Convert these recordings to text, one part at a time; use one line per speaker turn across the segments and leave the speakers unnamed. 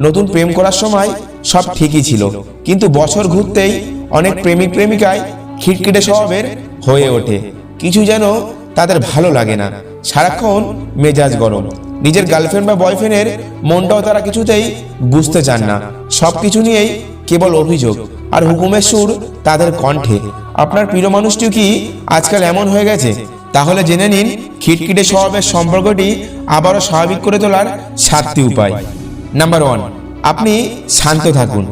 নতুন প্রেম করার সময় সব ঠিকই ছিল। কিন্তু বছর ঘুরতেই অনেক প্রেমিক প্রেমিকায় খিটখিটে স্বভাবের হয়ে ওঠে। কিছু যেন তাদের ভালো লাগে না। সারাক্ষণ মেজাজ গরম। নিজের গার্লফ্রেন্ড বা বয়ফ্রেন্ডের মনটাও তারা কিছুতেই বুঝতে চান না। সব কিছু নিয়েই কেবল অভিযোগ। আর হুকুমের সুর তাদের কণ্ঠে। আপনার প্রিয় মানুষটিও কি আজকাল এমন হয়ে গেছে? তাহলে জেনে নিন, খিটখিটে স্বভাবের সম্পর্কটি আবারও স্বাভাবিক করে তোলার সাতটি উপায়। নাম্বার ওয়ান আপনি শান্ত থাকুন।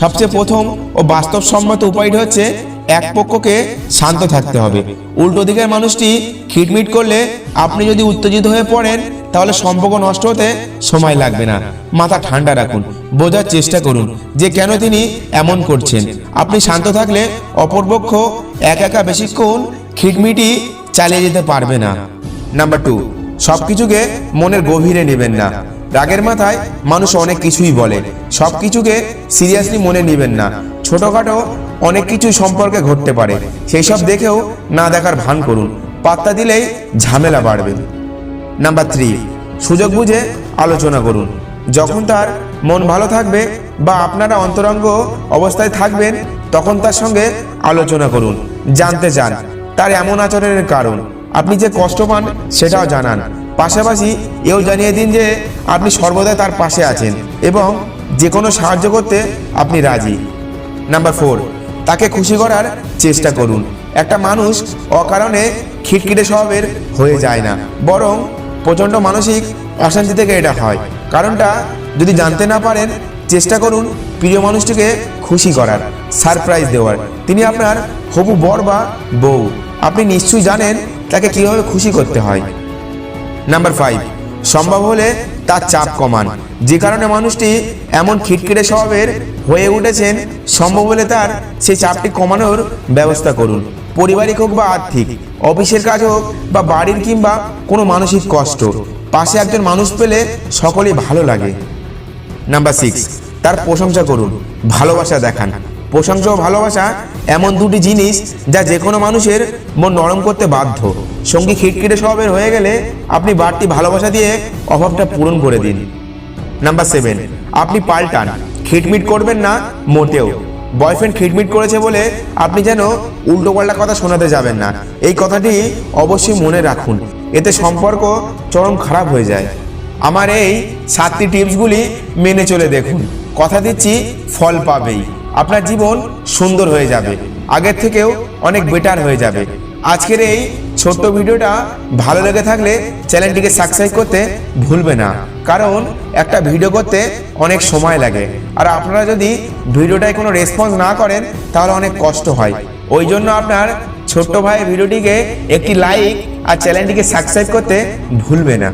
সবচেয়ে প্রথম ও বাস্তবসম্মত উপায়টি হচ্ছে এক পক্ষকে শান্ত থাকতে হবে। উল্টো দিকের মানুষটি খিটমিট করলে আপনি যদি উত্তেজিত হয়ে পড়েন তাহলে সম্পর্ক নষ্ট হতে সময় লাগবে না। মাথা ঠান্ডা রাখুন। বোঝার চেষ্টা করুন যে কেন তিনি এমন করছেন। আপনি শান্ত থাকলে অপরপক্ষ এক একা বেশিক্ষণ খিটমিটি চালিয়ে যেতে পারবে না। নাম্বার টু সব কিছুকে মনের গভীরে নেবেন না। রাগের মাথায় মানুষ অনেক কিছুই বলে। সব কিছুকে সিরিয়াসলি মনে নেবেন না। ছোটখাটো অনেক কিছু সম্পর্কে ঘটতে পারে। সেই সব দেখেও না দেখার ভান করুন। পাত্তা দিলেই ঝামেলা বাড়বে। নাম্বার থ্রি, সুযোগ বুঝে আলোচনা করুন। যখন তার মন ভালো থাকবে বা আপনারা অন্তরঙ্গ অবস্থায় থাকবেন, তখন তার সঙ্গে আলোচনা করুন। জানতে চান, তার এমন আচরণের কারণ। আপনি যে কষ্ট পান, সেটাও জানান। পাশাপাশি এও জানিয়ে দিন যে আপনি সর্বদা তার পাশে আছেন এবং যে কোনো সাহায্য করতে আপনি রাজি। নাম্বার ফোর তাকে খুশি করার চেষ্টা করুন। একটা মানুষ অকারণে খিটখিটে স্বভাবের হয়ে যায় না, বরং প্রচণ্ড মানসিক অশান্তি থেকে এটা হয়। কারণটা যদি জানতে না পারেন, চেষ্টা করুন প্রিয় মানুষটিকে খুশি করার, সারপ্রাইজ দেওয়ার। তিনি আপনার হবু বর বা বউ। আপনি নিশ্চয়ই জানেন তাকে কীভাবে খুশি করতে হয়। নাম্বার ফাইভ সম্ভব হলে তার চাপ কমান। যে কারণে মানুষটি এমন খিটখিটে স্বভাবের হয়ে উঠেছেন, সম্ভব হলে তার সেই চাপটি কমানোর ব্যবস্থা করুন। পারিবারিক হোক বা আর্থিক, অফিসের কাজ হোক বা বাড়ির কিংবা কোনো মানসিক কষ্ট, পাশে একজন মানুষ পেলে সকলেই ভালো লাগে। নাম্বার সিক্স তার প্রশংসা করুন, ভালোবাসা দেখান। প্রশংসা ও ভালোবাসা এমন দুটি জিনিস যা যে কোনো মানুষের মন নরম করতে বাধ্য। সঙ্গী খিটখিটে স্বভাবের হয়ে গেলে আপনি বাড়তি ভালোবাসা দিয়ে অভাবটা পূরণ করে দিন। নাম্বার সেভেন আপনি পাল্টান। খিটমিট করবেন না মোটেও। বয়ফ্রেন্ড খিটমিট করেছে বলে আপনি যেন উল্টো পাল্টা কথা শোনাতে যাবেন না। এই কথাটি অবশ্যই মনে রাখুন। এতে সম্পর্ক চরম খারাপ হয়ে যায়। আমার এই সাতটি টিপসগুলি মেনে চলে দেখুন। কথা দিচ্ছি ফল পাবেই। আপনার জীবন সুন্দর হয়ে যাবে। আগের থেকেও অনেক বেটার হয়ে যাবে। আজকের এই ছোট্ট ভিডিওটা ভালো লেগে থাকলে চ্যানেলটিকে সাবস্ক্রাইব করতে ভুলবে না। কারণ একটা ভিডিও করতে অনেক সময় লাগে। আর আপনারা যদি ভিডিওটায় কোনো রেসপন্স না করেন, তাহলে অনেক কষ্ট হয়। ওই জন্য আপনার ছোট্ট ভাই ভিডিওটিকে একটি লাইক আর চ্যানেলটিকে সাবস্ক্রাইব করতে ভুলবে না।